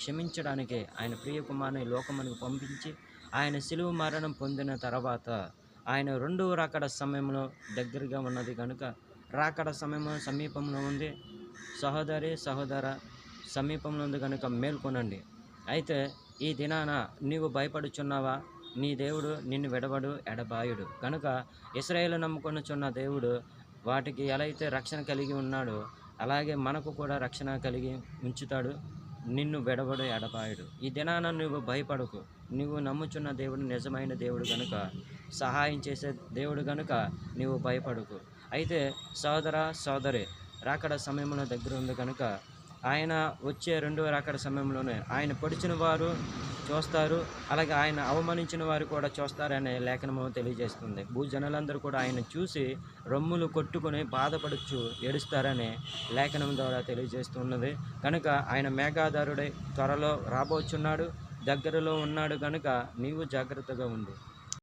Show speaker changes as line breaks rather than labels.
క్షమించడానికి ఆయన ప్రియ కుమారుని లోకమునికి పంపించి ఆయన సిలువ మరణం పొందిన తర్వాత ఆయన రెండవ రాకడ సమయంలో దగ్గరగా ఉన్నది కనుక రాకడ సమయం సమీపంలో ఉంది. సహోదరి సహోదర సమీపంలో ఉంది కనుక మేల్కొనండి. అయితే ఈ దినాన నీవు భయపడుచున్నావా? నీ దేవుడు నిన్ను విడవడు ఎడబాయుడు. కనుక ఇస్రాయేల్ నమ్ముకొనుచున్న దేవుడు వాటికి ఎలా అయితే రక్షణ కలిగి ఉన్నాడో అలాగే మనకు కూడా రక్షణ కలిగి ఉంచుతాడు. నిన్ను విడవడు ఎడబాయుడు. ఈ దినాన నువ్వు భయపడకు. నువ్వు నమ్ముచున్న దేవుడు నిజమైన దేవుడు కనుక సహాయం చేసే దేవుడు కనుక నీవు భయపడకు. అయితే సోదర సోదరి రాకడ సమయంలో దగ్గర ఉంది కనుక ఆయన వచ్చే రెండవ రాకడ సమయంలోనే ఆయన పొడిచిన వారు చూస్తారు అలాగే ఆయన అవమానించిన వారు కూడా చూస్తారనే లేఖనము తెలియజేస్తుంది. భూజనులందరూ కూడా ఆయన చూసి రొమ్ములు కొట్టుకుని బాధపడచ్చు ఏడుస్తారనే లేఖనం ద్వారా తెలియజేస్తున్నది. కనుక ఆయన మేఘాధారుడై త్వరలో రాబోచున్నాడు దగ్గరలో ఉన్నాడు కనుక నీవు జాగ్రత్తగా ఉండు.